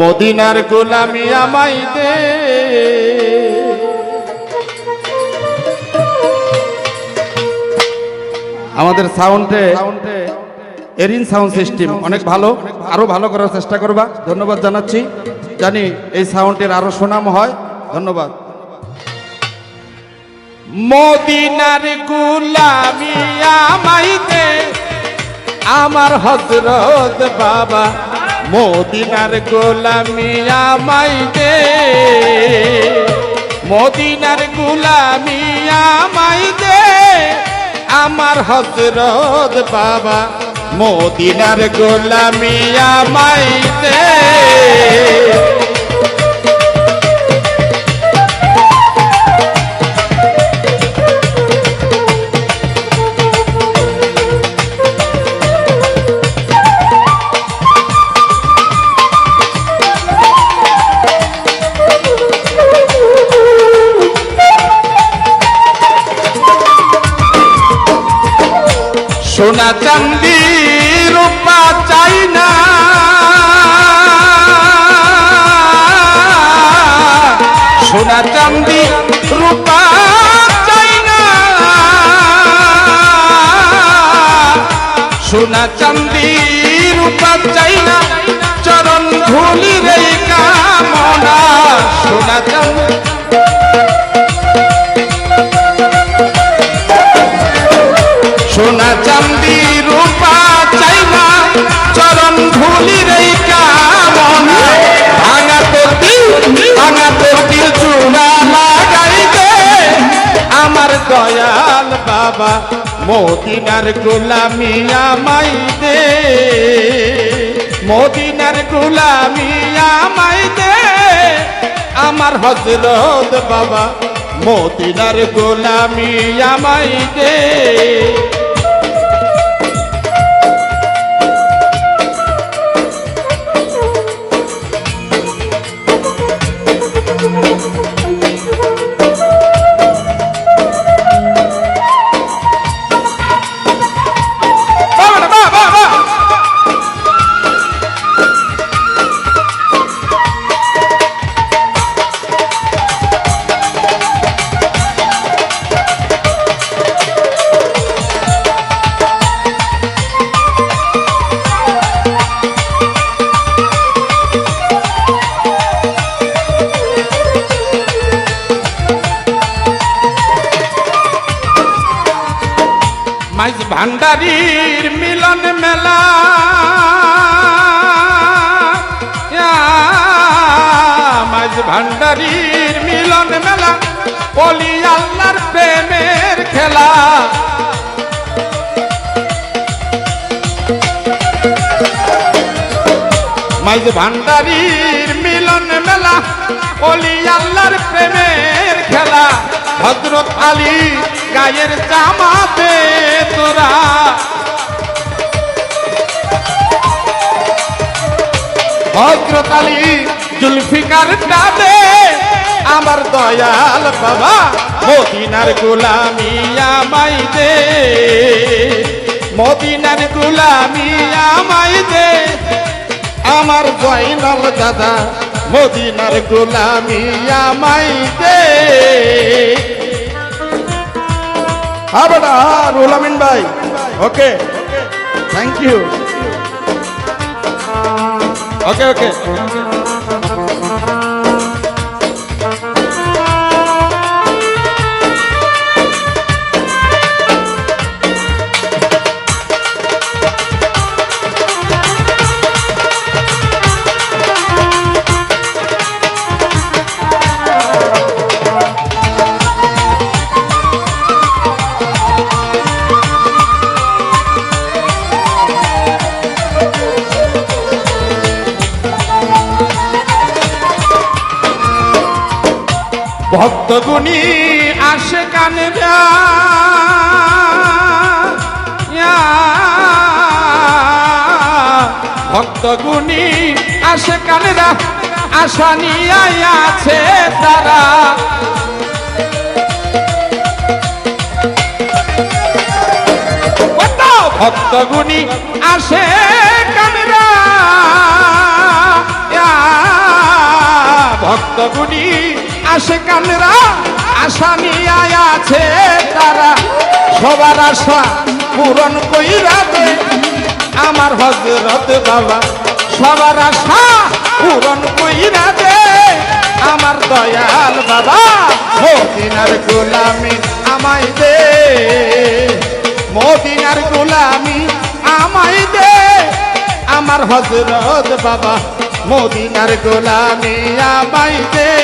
মদিনার গোলামি আমাই দে। আমাদের সাউন্ডে এরিন সাউন্ড সিস্টেম, অনেক ভালো, আরও ভালো করার চেষ্টা করবা। ধন্যবাদ জানাচ্ছি। জানি এই সাউন্ডের আরও সুনাম হয়। ধন্যবাদ। মদিনার গুলামি আমাই দে। আমার হজরত বাবা মদিনার গোলামি আমাই দে। মদিনার গোলামি আমাই দে। আমার হজরত বাবা মদিনার গোলামি আমাই দে। সোনা চান্দি রূপা চাই না। সোনা চান্দি রূপা চাই না। সোনা চান্দি রূপা চাই না। চরণ ধুলি রে কামনা। সোনা চান্দি বাবা, মদিনার গোলামি আমাই দে। মদিনার গোলামি আমাই দে। আমার হজরত বাবা, মদিনার গোলামি আমাই দে। মাইজ মিলন মেলা। মাইজ ভান্ডারির মিলন মেলা, বলি আল্লাহর প্রেমের খেলা। মাইজ ভান্ডারির মিলন মেলা, বলি আল্লাহর প্রেমের খেলা। হজরত আলী গায়ের জামাতে তোরা। হজরত আলী জুলফিকার দাদে আমার দয়াল বাবা, মদিনার গোলামি আমাই দে। মদিনার গোলামি আমাই দে। আমার জয়নাল দাদা, মদিনার গোলামি আমাই দে। আবার রুল আমিন ভাই, ওকে। থ্যাংক ইউ ওকে ওকে ভক্তগুণী আসে কানে ভক্তগুণী আসে কানেরা আশা নিয়ে আছে তারা। ভক্তগুণী আসে কানেরা কতগুলি আসে কানরা, আশা নিয়ে আছে তারা। সবার আশা পূরণ কইরা দে। আমার হজরত বাবা, সবার আশা পূরণ কইরা দে। আমার দয়াল বাবা, মদিনার গোলামি আমায় দে। মদিনার গোলামি আমায় দে। আমার হজরত বাবা, মদিনার গোলামি আমায় দে।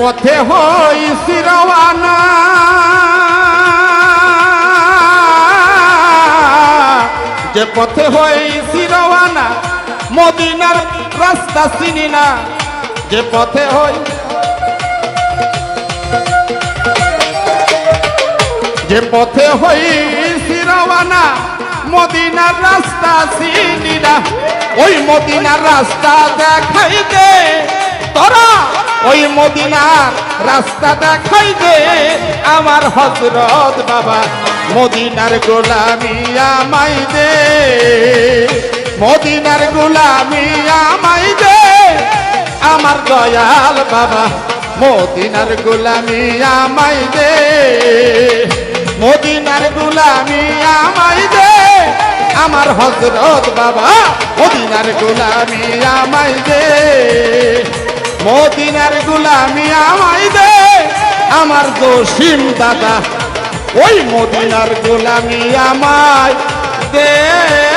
পথে হই রওয়ানা যে পথে হই রওয়ানা মদিনার রাস্তা চিনি না। যে পথে হই যে পথে হই রওয়ানা মদিনার রাস্তা চিনি না। ওই মদিনার রাস্তা দেখাই দে তোরা ওই মদিনার রাস্তা দেখাই দে আমার হজরত বাবা। মদিনার গোলামি আমাই দে মদিনার গোলামি আমাই দে আমার দয়াল বাবা, মদিনার গোলামি আমাই দে মদিনার গোলামি আমাই দে আমার হজরত বাবা, মদিনার গোলামি আমাই দে মদিনার গুলামি আমাই দে আমার জসিম দাদা। ওই মদিনার গোলামি আমায় দে।